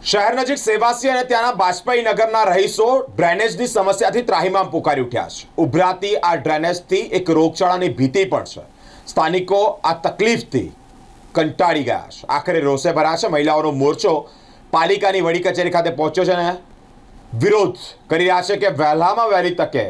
શહેર નજીક સેવાસી અને ત્યાંના બાજપાઈ નગરના રહીશો ડ્રેનેજની સમસ્યાથી ત્રાહીમામ પુકારી ઉઠ્યા છે. ઉભરાતી આ ડ્રેનેજથી એક રોગચાળાની ભીતિ પણ છે. સ્થાનિકો આ તકલીફથી કંટાળી ગયા છે. આખરે રોષે ભરાયા છે. મહિલાઓનો મોરચો પાલિકાની વડી કચેરી ખાતે પહોંચ્યો છે અને વિરોધ કરી રહ્યા છે કે વહેલામાં વહેલી તકે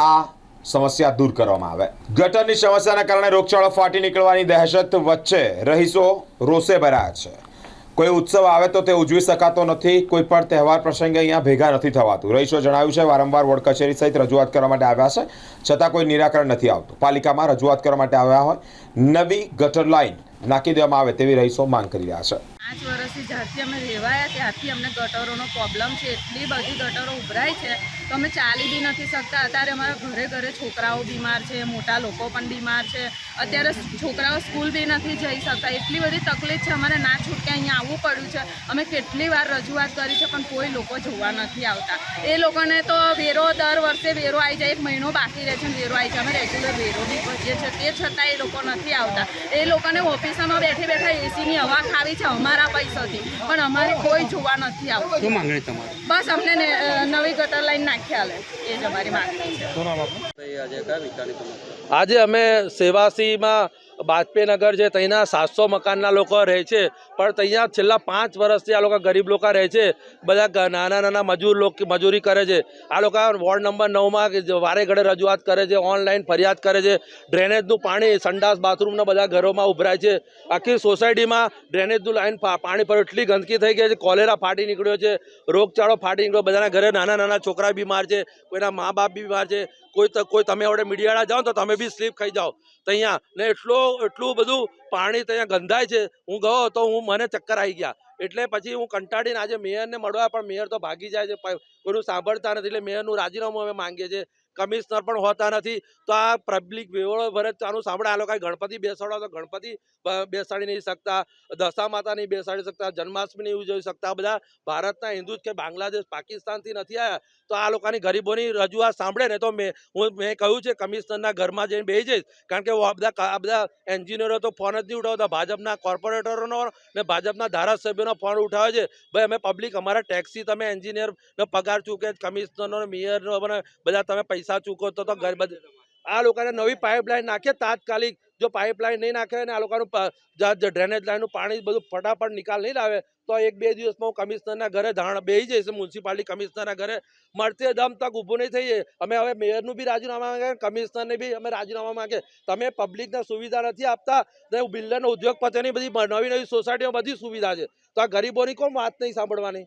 આ સમસ્યા દૂર કરવામાં આવે. ગટરની સમસ્યાના કારણે રોગચાળો ફાટી નીકળવાની દહેશત વચ્ચે રહીશો રોષે ભરાયા છે. કોઈ ઉત્સવ આવે તો તે ઉજવી શકાતો નથી, કોઈ પણ તહેવાર પ્રસંગે અહીંયા ભેગા નથી થવાતું. રહીશો જણાવ્યું છે, વારંવાર વોર્ડ કચેરી સહિત રજૂઆત કરવા માટે આવ્યા છે, છતાં કોઈ નિરાકરણ નથી આવતું. પાલિકામાં રજૂઆત કરવા માટે આવ્યા હોય, નવી ગટર લાઇન નાખી દેવામાં આવે તેવી રહીશો માંગ કરી રહ્યા છે. પાંચ વર્ષથી જ્યારથી અમે રહેવાયા ત્યારથી અમને ગટરોનો પ્રોબ્લેમ છે, એટલી બધી ગટરો ઉભરાય છે, તો અમે ચાલી બી નથી શકતા. અત્યારે અમારા ઘરે ઘરે છોકરાઓ બીમાર છે, મોટા લોકો પણ બીમાર છે. અત્યારે છોકરાઓ સ્કૂલ બી નથી જઈ શકતા. એટલી બધી તકલીફ છે, અમારે ના છૂટકે અહીંયા આવવું પડ્યું છે. અમે કેટલી વાર રજૂઆત કરી છે, પણ કોઈ લોકો જોવા નથી આવતા. એ લોકોને તો વેરો દર વર્ષે વેરો આવી જાય, એક મહિનો બાકી રહે છે વેરો આવી જાય. અમે રેગ્યુલર વેરો બી ભરીએ છીએ. તે છતાં એ લોકો નથી આવતા. એ લોકોને ઓફિસમાં બેઠે બેઠા એસીની હવા ખાવી છે. અમારા પૈસાથી. પણ અમારે કોઈ જોવા નથી આવતું. શું માંગણી તમારી? બસ અમને નવી ગટર લાઈન નાખી આલે એ જ અમારી માંગણી છે. શું નામ આપણું આજે કયા વિસ્તારની સમસ્યા આજે અમે સેવાસીમાં બાજપેયી નગર છે, ત્યાંના સાતસો મકાનના લોકો રહે છે. પણ ત્યાં છેલ્લા પાંચ વર્ષથી આ લોકો ગરીબ લોકો રહે છે. બધા નાના નાના મજૂર લોકો, મજૂરી કરે છે. આ લોકો વોર્ડ નંબર નવમાં વારે ઘડે રજૂઆત કરે છે, ઓનલાઈન ફરિયાદ કરે છે. ડ્રેનેજનું પાણી સંડાસ બાથરૂમના બધા ઘરોમાં ઉભરાય છે. આખી સોસાયટીમાં ડ્રેનેજનું લાઈન પાણી પર એટલી ગંદકી થઈ ગઈ છે, કોલેરા ફાટી નીકળ્યો છે, રોગચાળો ફાટી નીકળ્યો બધાના ઘરે નાના નાના છોકરા બીમાર છે, કોઈના મા બાપ બીમાર છે. કોઈ તો કોઈ તમે હવે મીડિયાળા જાઓ તો તમે બી સ્લીપ ખાઈ જાઓ. ત્યાં ને એટલો એટલું બધું પાણી ત્યાં ગંધાય છે. હું ગયો તો હું મને ચક્કર આવી ગયા. એટલે પછી હું કંટાળીને આજે મેયરને મળવા, પણ મેયર તો ભાગી જાય છે. કોઈનું સાંભળતા નથી. એટલે મેયરનું રાજીનામું અમે માંગીએ છીએ. કમિશનર પણ હોતા નથી. તો આ પબ્લિક વેવળો ભરે આનું સાંભળે. આ લોકો ગણપતિ બેસાડો તો ગણપતિ બેસાડી નહીં શકતા. દશા માતા નહીં બેસાડી શકતા. જન્માષ્ટમી નહીં ઉજવી શકતા. બધા ભારતના હિન્દુ કે બાંગ્લાદેશ, પાકિસ્તાનથી નથી આવ્યા તો આ લોકોની ગરીબોની રજૂઆત સાંભળે ને તો મેં, હું, મેં કહ્યું છે કમિશનરના ઘરમાં જઈને બેસી જઈશ. કારણ કે બધા આ બધા એન્જિનિયરો તો ફોન જ નહીં ઉઠાવતા. ભાજપના કોર્પોરેટરોનો ને ભાજપના ધારાસભ્યોનો ફોન ઉઠાવે છે. ભાઈ, અમે પબ્લિક અમારા ટેક્સી તમે એન્જિનિયરનો પગાર ચૂકે, કમિશનરનો મેયરનો બધા તમે પૈસા ચૂકો તો ઘર બધું આ લોકોને નવી પાઇપલાઇન નાખીએ તાત્કાલિક જો પાઇપલાઇન નહીં નાખે ને આ લોકોનું ડ્રેનેજ લાઇનનું પાણી બધું ફટાફટ નિકાલ નહીં લાવે, તો એક બે દિવસમાં હું કમિશનરના ઘરે ધાણ બેસી જઈશ મ્યુનિસિપાલિટી કમિશનરના ઘરે. મળતે દમ તક ઊભું નહીં થઈએ અમે હવે મેયરનું બી રાજીનામા માંગે કમિશનરને બી અમે રાજીનામા માંગે તમે પબ્લિકને સુવિધા નથી આપતા, ને બિલ્ડર ઉદ્યોગપતિની બધી નવી નવી સોસાયટીમાં બધી સુવિધા છે. તો આ ગરીબોની કોણ વાત નહીં સાંભળવાની?